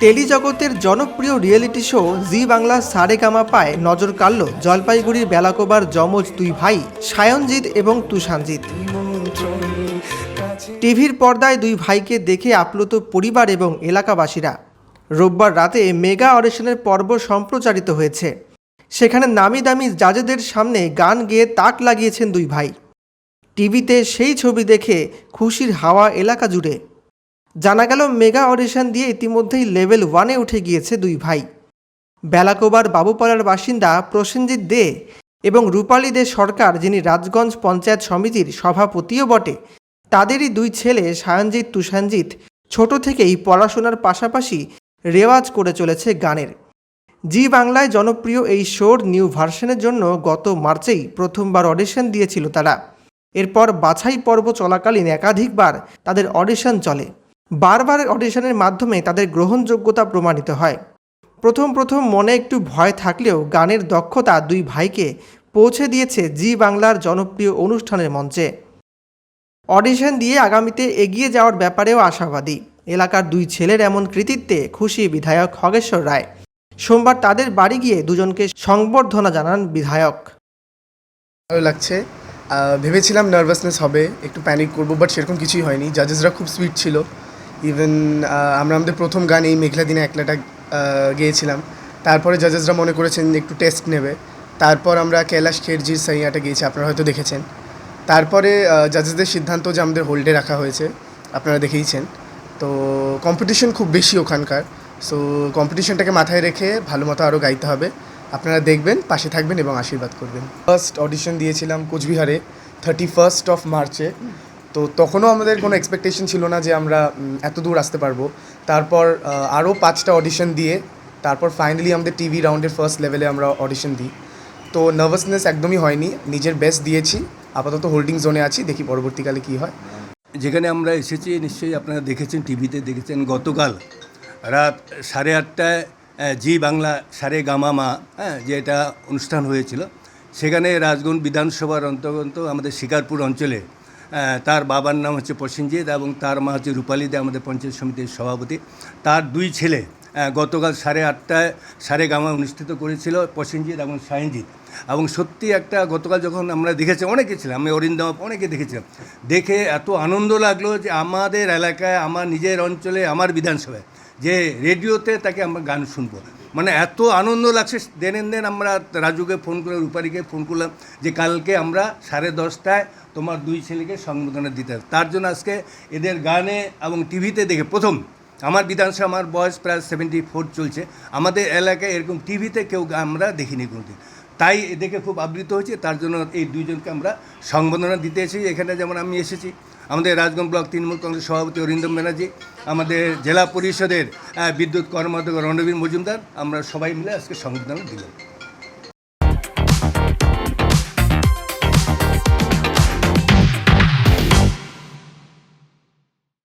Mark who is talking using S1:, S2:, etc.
S1: টেলিজগতের জনপ্রিয় reality show Zee Bangla Saregama Pa নজর কাড়ল জলপাইগুড়ির বেলাকোবার যমজ দুই ভাই, সায়নজিৎ এবং তুষানজিৎ টিভির পর্দায় দুই ভাইকে দেখে আপ্লুত পরিবার এবং এলাকাবাসীরা। রোববার রাতে মেগা অডিশনের পর্ব সম্প্রচারিত হয়েছে। সেখানে নামি দামি জাজেদের সামনে গান গেয়ে তাক লাগিয়েছেন দুই ভাই। টিভিতে সেই ছবি দেখে খুশির হাওয়া এলাকা জুড়ে। জানা গেল মেগা অডিশন দিয়ে ইতিমধ্যেই লেভেল ওয়ানে উঠে গিয়েছে দুই ভাই। বেলাকোবার বাবুপাড়ার বাসিন্দা প্রসেনজিৎ দে এবং রূপালী দে সরকার, যিনি রাজগঞ্জ পঞ্চায়েত সমিতির সভাপতিও বটে, তাদেরই দুই ছেলে সায়নজিৎ, তুষানজিৎ ছোট থেকেই পড়াশোনার পাশাপাশি রেওয়াজ করে চলেছে গানের। জি বাংলায় জনপ্রিয় এই শোর নিউ ভার্সনের জন্য গত মার্চেই প্রথমবার অডিশন দিয়েছিল তারা। এরপর বাছাই পর্ব চলাকালীন একাধিকবার তাদের অডিশন চলে। বারবার অডিশনের মাধ্যমে তাদের গ্রহণযোগ্যতা প্রমাণিত হয়। প্রথম প্রথম মনে একটু ভয় থাকলেও গানের দক্ষতা দুই ভাইকে পৌঁছে দিয়েছে জি বাংলার জনপ্রিয় অনুষ্ঠানের মঞ্চে। অডিশন দিয়ে আগামীতে এগিয়ে যাওয়ার ব্যাপারেও আশাবাদী। এলাকার দুই ছেলের এমন কৃতিত্বে খুশি বিধায়ক খগেশ্বর রায়। সোমবার তাদের বাড়ি গিয়ে দুজনকে সংবর্ধনা জানান বিধায়ক।
S2: ভালো লাগছে। ভেবেছিলাম নার্ভাসনেস হবে, একটু প্যানিক করব বাট সেরকম কিছুই হয়নি। জাজেসরা খুব সুইট ছিল। ইভেন আমরা আমাদের প্রথম গান এই মেঘলা দিনে একলাটা গেয়েছিলাম। তারপরে জাজেসরা মনে করেছেন একটু টেস্ট নেবে। তারপর আমরা কৈলাস খেরজির সাইয়াটা গিয়েছি, আপনারা হয়তো দেখেছেন। তারপরে জাজেসদের সিদ্ধান্ত যে আমাদের হোল্ডে রাখা হয়েছে, আপনারা দেখেইছেন। তো কম্পিটিশন খুব বেশি ওখানকার। সো কম্পিটিশনটাকে মাথায় রেখে ভালো মতো আরও গাইতে হবে। আপনারা দেখবেন, পাশে থাকবেন এবং আশীর্বাদ করবেন। ফার্স্ট অডিশন দিয়েছিলাম কোচবিহারে থার্টি ফার্স্ট অফ মার্চে তো তখনও আমাদের কোনো এক্সপেকটেশন ছিল না যে আমরা এত দূর আসতে পারব। তারপর আরও পাঁচটা অডিশন দিয়ে, তারপর ফাইনালি আমাদের টিভি রাউন্ডের ফার্স্ট লেভেলে আমরা অডিশন দিই। তো নার্ভাসনেস একদমই হয়নি, নিজের বেস্ট দিয়েছি। আপাতত হোল্ডিং জোনে আছি, দেখি পরবর্তীকালে কী হয়।
S3: যেখানে আমরা এসেছি, নিশ্চয়ই আপনারা দেখেছেন টিভিতে দেখেছেন, গতকাল রাত সাড়ে আটটায় জি বাংলা সারে গামা মা হ্যাঁ যে এটা অনুষ্ঠান হয়েছিল, সেখানে রাজগঞ্জ বিধানসভার অন্তর্গত আমাদের শিকারপুর অঞ্চলে তার বাবার নাম হচ্ছে প্রসেনজিৎ এবং তার মা হচ্ছে রূপালী দে, আমাদের পঞ্চায়েত সমিতির সভাপতি। তার দুই ছেলে গতকাল সাড়ে আটটায় সারে গামা অনুষ্ঠিত করেছিল প্রসেনজিৎ এবং সায়নজিৎ এবং সত্যি একটা গতকাল যখন আমরা দেখেছি, অনেকে ছিলাম, আমি অরিন্দম অনেকে দেখেছিলাম, দেখে এত আনন্দ লাগল যে আমাদের এলাকায়, আমার নিজের অঞ্চলে, আমার বিধানসভায় যে রেডিওতে তাকে আমরা গান শুনব। মানে এত আনন্দ লাগছে দেন দেন আমরা রাজুকে ফোন করে রূপারিকে ফোন করলাম যে কালকে আমরা সাড়ে দশটায় তোমার দুই ছেলেকে সংবর্ধনা দিতে হবে। তার জন্য আজকে এদের গানে এবং টিভিতে দেখে, প্রথম, আমার বিধানসভা আমার বয়স প্রায় সেভেন্টি ফোর চলছে, আমাদের এলাকায় এরকম টিভিতে কেউ আমরা দেখিনি কোনোদিন। তাই দেখে খুব আবৃত হয়েছে, তার জন্য এই দুইজনকে আমরা সংবর্ধনা দিতে এসেছি। এখানে যেমন আমি এসেছি, আমাদের রাজগঞ্জ ব্লক তৃণমূল কংগ্রেস সভাপতি অরিন্দম ব্যানার্জি, আমাদের জেলা পরিষদের বিদ্যুৎ কর্মাধ্যক্ষ রণবীর মজুমদার, আমরা সবাই মিলে আজকে সংবর্ধনা দিলাম।